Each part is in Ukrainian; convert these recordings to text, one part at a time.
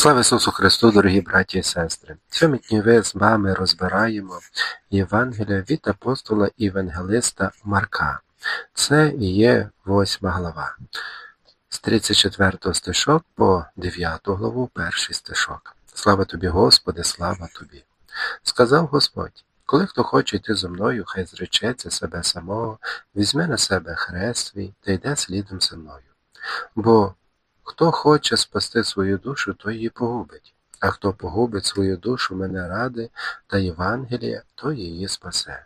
Слава Ісусу Христу, дорогі браті і сестри! Сьогодні ми з вами розбираємо Євангелія від апостола Євангелиста Марка. Це і є восьма глава. З 34 стишок по 9 главу, перший стишок. Слава тобі, Господи, слава тобі! Сказав Господь, коли хто хоче йти зо мною, хай зречеться себе самого, візьме на себе хрест свій та йде слідом за мною. Бо Хто хоче спасти свою душу, той її погубить, а хто погубить свою душу мене ради та Євангелія, то її спасе.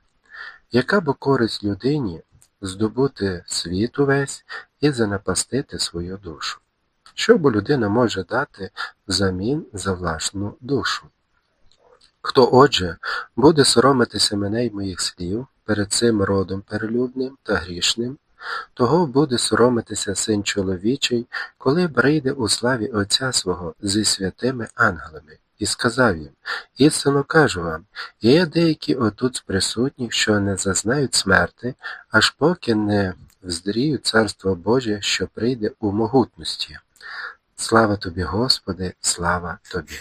Яка бо користь людині здобути світ увесь і занапастити свою душу? Що бо людина може дати взамін за власну душу? Хто, отже, буде соромитися мене й моїх слів перед цим родом перелюбним та грішним, того буде соромитися син чоловічий, коли прийде у славі Отця свого зі святими ангелами, і сказав їм Істинно кажу вам, є деякі отут з присутніх, що не зазнають смерти, аж поки не вздріють Царство Боже, що прийде у могутності. Слава тобі, Господи, слава тобі!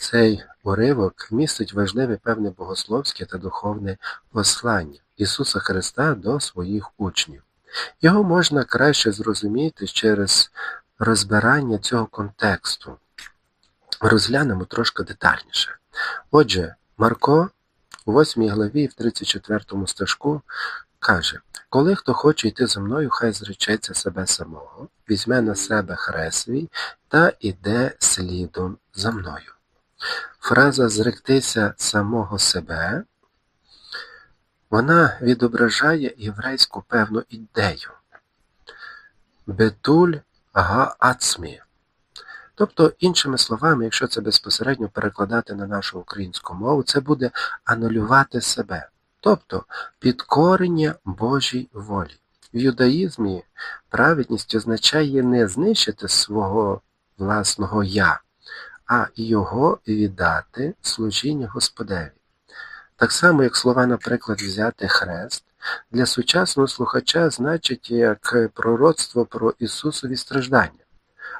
Цей уривок містить важливе певне богословське та духовне послання Ісуса Христа до своїх учнів. Його можна краще зрозуміти через розбирання цього контексту. Розглянемо трошки детальніше. Отже, Марко у 8 главі в 34 стежку каже, коли хто хоче йти за мною, хай зречеться себе самого, візьме на себе хрест свій та іде слідом за мною. Фраза зректися самого себе вона відображає єврейську певну ідею бетуль га-ацмі. Тобто, іншими словами, якщо це безпосередньо перекладати на нашу українську мову, це буде анулювати себе, тобто підкорення Божій волі. В юдаїзмі праведність означає не знищити свого власного я, а його віддати служіння Господеві. Так само, як слова, наприклад, взяти хрест, для сучасного слухача значить як пророцтво про Ісусові страждання.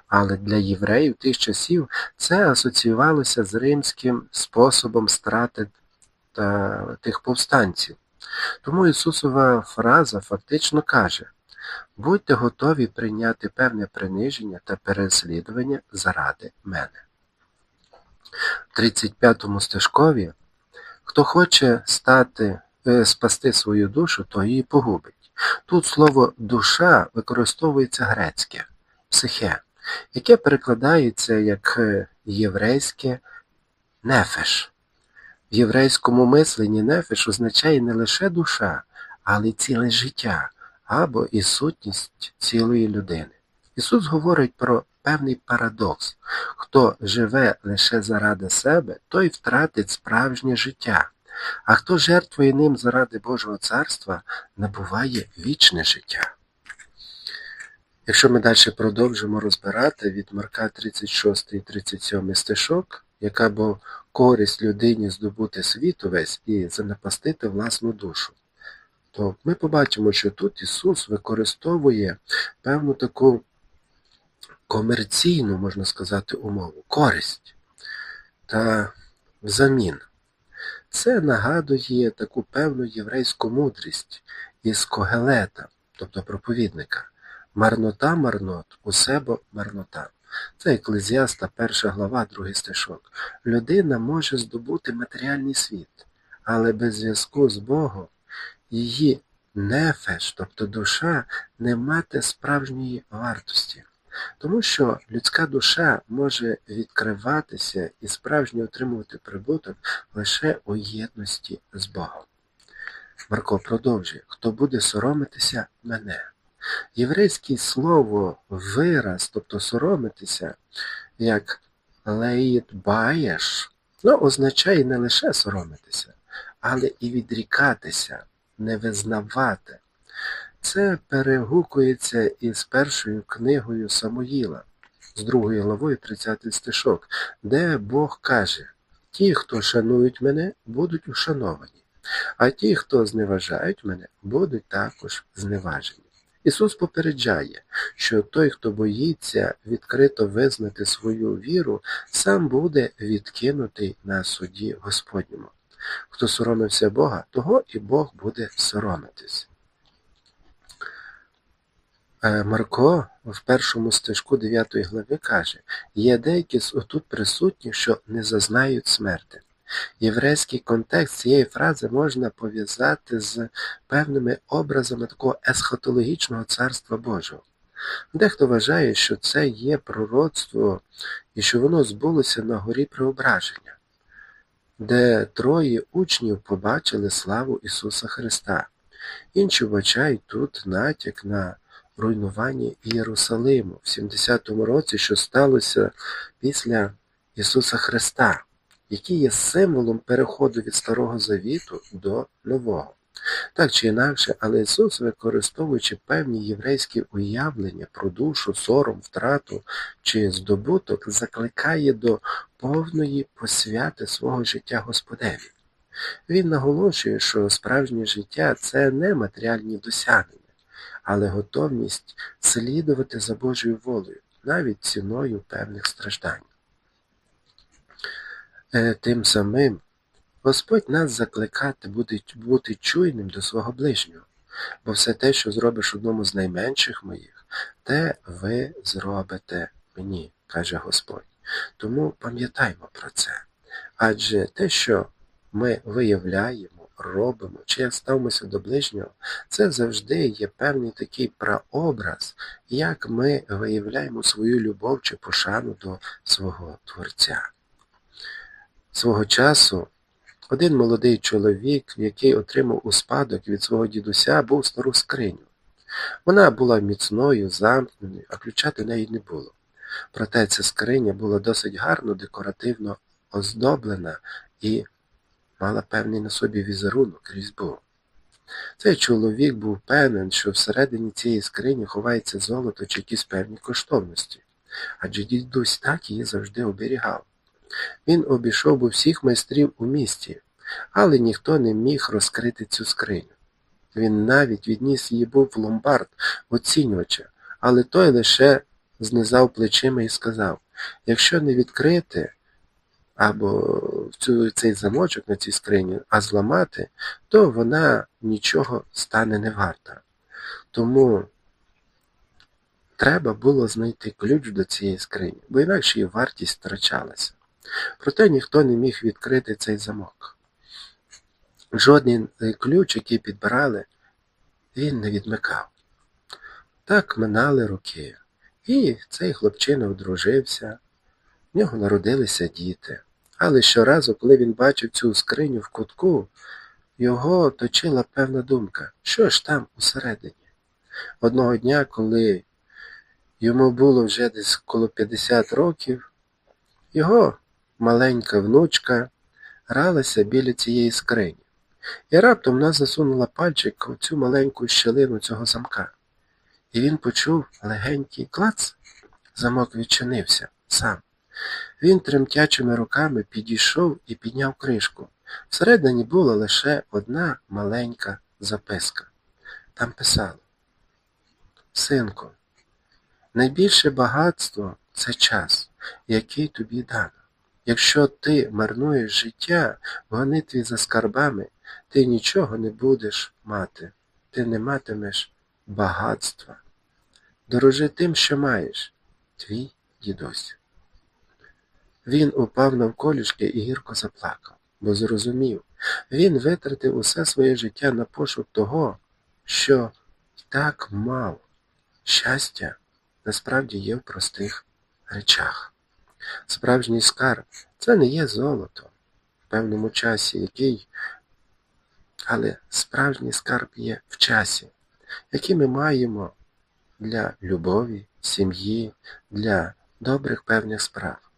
Але для євреїв тих часів це асоціювалося з римським способом страти та тих повстанців. Тому Ісусова фраза фактично каже будьте готові прийняти певне приниження та переслідування заради мене. В 35 стежкові Хто хоче стати, е, спасти свою душу, то її погубить. Тут слово душа використовується грецьке, психе, яке перекладається як е, єврейське нефеш. В єврейському мисленні нефеш означає не лише душа, але й ціле життя або і сутність цілої людини. Ісус говорить про певний парадокс. Хто живе лише заради себе, той втратить справжнє життя, а хто жертвує ним заради Божого царства, набуває вічне життя. Якщо ми далі продовжимо розбирати від Марка 36 і 37 стишок, яка бо користь людині здобути світ увесь і занапастити власну душу, то ми побачимо, що тут Ісус використовує певну таку комерційну, можна сказати, умову, користь та взамін. Це нагадує таку певну єврейську мудрість із Когелета, тобто проповідника. Марнота марнот, у себе марнота. Це еклезіаста, перша глава, другий стишок. Людина може здобути матеріальний світ, але без зв'язку з Богом її нефеш, тобто душа, не мати справжньої вартості. Тому що людська душа може відкриватися і справжньо отримувати прибуток лише у єдності з Богом. Марко продовжує, хто буде соромитися мене. Єврейське слово вираз, тобто соромитися, як леїт баєш, ну, означає не лише соромитися, але і відрікатися, не визнавати. Це перегукується із першою книгою Самуїла, з другої главою 30 стишок, де Бог каже, ті, хто шанують мене, будуть ушановані, а ті, хто зневажають мене, будуть також зневажені. Ісус попереджає, що той, хто боїться відкрито визнати свою віру, сам буде відкинутий на суді Господньому. Хто соромився Бога, того і Бог буде соромитись. Е, Марко в першому стежку 9 глави каже, є деякі з отут присутні, що не зазнають смерти. Єврейський контекст цієї фрази можна пов'язати з певними образами такого есхатологічного царства Божого. Дехто вважає, що це є пророцтво і що воно збулося на горі преображення, де троє учнів побачили славу Ісуса Христа. Інші вбачають тут натяк на руйнування Єрусалиму в 70-му році, що сталося після Ісуса Христа, який є символом переходу від Старого Завіту до Нового. Так чи інакше, але Ісус, використовуючи певні єврейські уявлення про душу, сором, втрату чи здобуток, закликає до повної посвяти свого життя Господеві. Він наголошує, що справжнє життя це не матеріальні досягнення, але готовність слідувати за Божою волею, навіть ціною певних страждань. Е, Тим самим Господь нас закликати бути, бути чуйним до свого ближнього, бо все те, що зробиш одному з найменших моїх, те ви зробите мені, каже Господь. Тому пам'ятаймо про це. Адже те, що ми виявляємо, робимо, чи як ставимося до ближнього, це завжди є певний такий прообраз, як ми виявляємо свою любов чи пошану до свого Творця. Свого часу один молодий чоловік, який отримав у спадок від свого дідуся, був стару скриню. Вона була міцною, замкненою, а ключа до неї не було. Проте ця скриня була досить гарно декоративно оздоблена і мала певний на собі візерунок різьбу. Цей чоловік був певен, що всередині цієї скрині ховається золото чи якісь певні коштовності, адже дідусь так її завжди оберігав. Він обійшов би всіх майстрів у місті, але ніхто не міг розкрити цю скриню. Він навіть відніс її був в ломбард оцінювача, але той лише знизав плечима і сказав, якщо не відкрити або цей замочок на цій скрині, а зламати, то вона нічого стане не варта. Тому треба було знайти ключ до цієї скрині, бо інакше її вартість втрачалася. Проте ніхто не міг відкрити цей замок. Жодний ключ, який підбирали, він не відмикав. Так минали роки, і цей хлопчина одружився, в нього народилися діти. Але щоразу, коли він бачив цю скриню в кутку, його точила певна думка, що ж там усередині. Одного дня, коли йому було вже десь коло 50 років, його маленька внучка гралася біля цієї скрині. І раптом вона засунула пальчик в цю маленьку щелину цього замка. І він почув легенький клац. Замок відчинився сам. Він тремтячими руками підійшов і підняв кришку. Всередині була лише одна маленька записка. Там писало Синку, найбільше багатство це час, який тобі дано. Якщо ти марнуєш життя в гонитві за скарбами, ти нічого не будеш мати, ти не матимеш багатства. Дорожи тим, що маєш, твій дідусь. Він упав навколішки і гірко заплакав, бо зрозумів, він витратив усе своє життя на пошук того, що так мав. Щастя насправді є в простих речах. Справжній скарб це не є золото в певному часі, який, але справжній скарб є в часі, який ми маємо для любові, сім'ї, для добрих певних справ.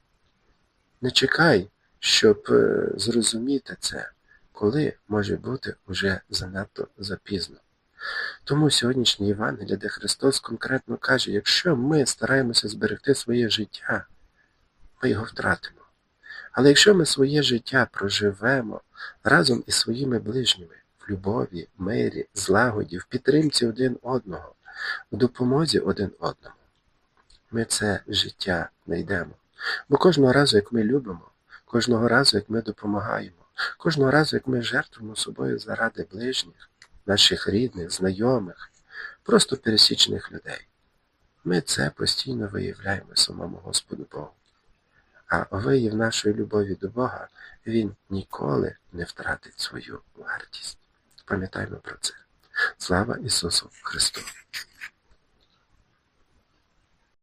Не чекай, щоб е, зрозуміти це, коли може бути уже занадто запізно. Тому сьогоднішній Євангелія, де Христос конкретно каже, якщо ми стараємося зберегти своє життя, ми його втратимо. Але якщо ми своє життя проживемо разом із своїми ближніми, в любові, мирі, злагоді, в підтримці один одного, в допомозі один одному. Ми це життя знайдемо. Бо кожного разу, як ми любимо, кожного разу, як ми допомагаємо, кожного разу, як ми жертвуємо собою заради ближніх, наших рідних, знайомих, просто пересічних людей, ми це постійно виявляємо самому Господу Богу. А вияв нашої любові до Бога, Він ніколи не втратить свою вартість. Пам'ятаймо про це. Слава Ісусу Христу!